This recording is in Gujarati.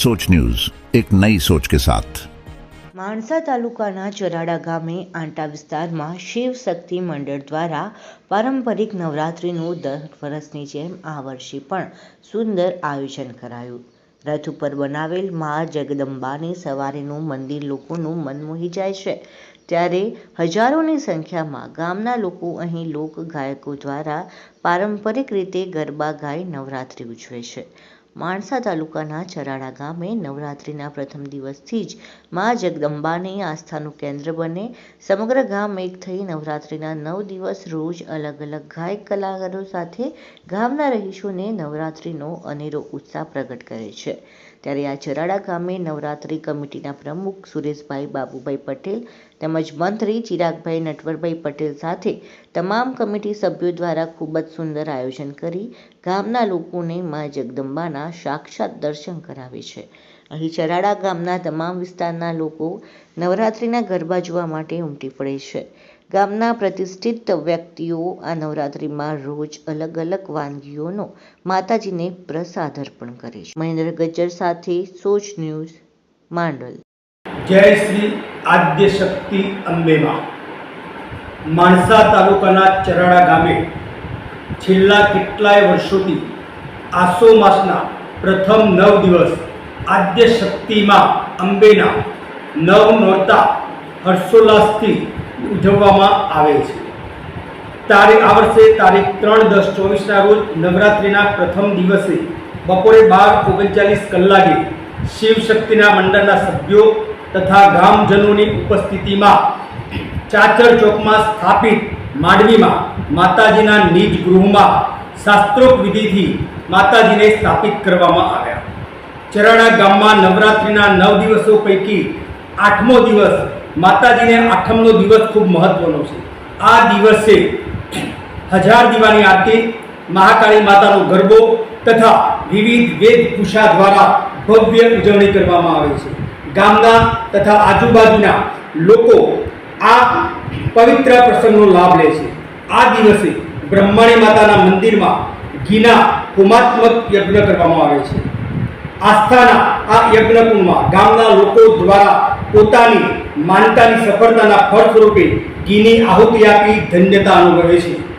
सोच न्यूज एक नई सोच के साथ માણસા તાલુકાના ચરાડા ગામે આંટા વિસ્તારમાં શિવ શક્તિ મંડળ દ્વારા પારંપરિક નવરાત્રિનું દર વર્ષની જેમ આ વર્ષે પણ સુંદર આયોજન કરાયું રથ ઉપર બનાવેલ મા જગદંબાની સવારીનું મંદિર લોકોનું મન મોહી જાય છે ત્યારે હજારોની સંખ્યામાં ગામના લોકો અહીં લોક ગાયકો દ્વારા પારંપરિક રીતે ગરબા ગાઈ નવરાત્રિ ઉજવે છે માણસા તાલુકાના ચરાડા ગામે નવરાત્રિના પ્રથમ દિવસથી જ મા જગદંબાની આસ્થાનું કેન્દ્ર બને. સમગ્ર ગામ એક થઈ નવરાત્રિના નવ દિવસ રોજ અલગ અલગ ગાયક કલાકારો સાથે ગામના રહીશોને નવરાત્રિનો અનેરો ઉત્સાહ પ્રગટ કરે છે. ત્યારે આ જરાડા ગામે નવરાત્રિ કમિટીના પ્રમુખ સુરેશભાઈ બાબુભાઈ પટેલ તેમજ મંત્રી ચિરાગભાઈ નટવરભાઈ પટેલ સાથે તમામ કમિટી સભ્યો દ્વારા ખૂબ જ સુંદર આયોજન કરી ગામના લોકોને મા જગદંબાના સાક્ષાત દર્શન કરાવે છે. અહીં ચરાડા ગામના તમામ વિસ્તારના લોકો નવરાત્રિના ગરબા જોવા માટે ઉમટી પડે છે. ગામના પ્રતિષ્ઠિત વ્યક્તિઓ આ નવરાત્રિમાં રોજ અલગ અલગ વાનગીઓનો માતાજીને પ્રસાદ અર્પણ કરે છે. મહેન્દ્ર ગજ્જર સાથે સોચ ન્યૂઝ, માંડલ. જય શ્રી આદ્ય શક્તિ અંબેમાં. માણસા તાલુકાના ચરાડા ગામે છેલ્લા કેટલાય વર્ષોથી આસો માસના પ્રથમ નવ દિવસ આદ્ય શક્તિમાં અંબેના નવ નોરતા હર્ષોલ્લાસથી ઉજવવામાં આવે છે. તારીખ, આ વર્ષે તારીખ ત્રણ દસ ચોવીસના રોજ નવરાત્રિના પ્રથમ દિવસે બપોરે બાર ઓગણચાલીસ કલાકે શિવ શક્તિના મંડળના સભ્યો તથા ગામજનોની ઉપસ્થિતિમાં ચાચર ચોકમાં સ્થાપિત માંડવીમાં માતાજીના નિજ ગૃહમાં શાસ્ત્રોક્ત વિધિથી માતાજીને સ્થાપિત કરવામાં આવ્યા. ચરાણા ગામમાં નવરાત્રિના નવ દિવસો પૈકી આઠમો દિવસ માતાજીને આઠમનો દિવસ ખૂબ મહત્વનો છે. આ દિવસે હજાર દીવાની આરતી મહાકાળી માતાનો ગરબો તથા વિવિધ વેદભૂષા દ્વારા ભવ્ય ઉજવણી કરવામાં આવે છે. ગામના તથા આજુબાજુના લોકો આ પવિત્ર પ્રસંગનો લાભ લે છે. આ દિવસે બ્રહ્માણી માતાના મંદિરમાં ઘીના હોમાત્મક યજ્ઞ કરવામાં આવે છે. આસ્થાના આ યજ્ઞકુંડમાં ગામના લોકો દ્વારા પોતાની માનતાની સફળતાના ફળ સ્વરૂપે ઘીની આહુતિ આપી ધન્યતા અનુભવે છે.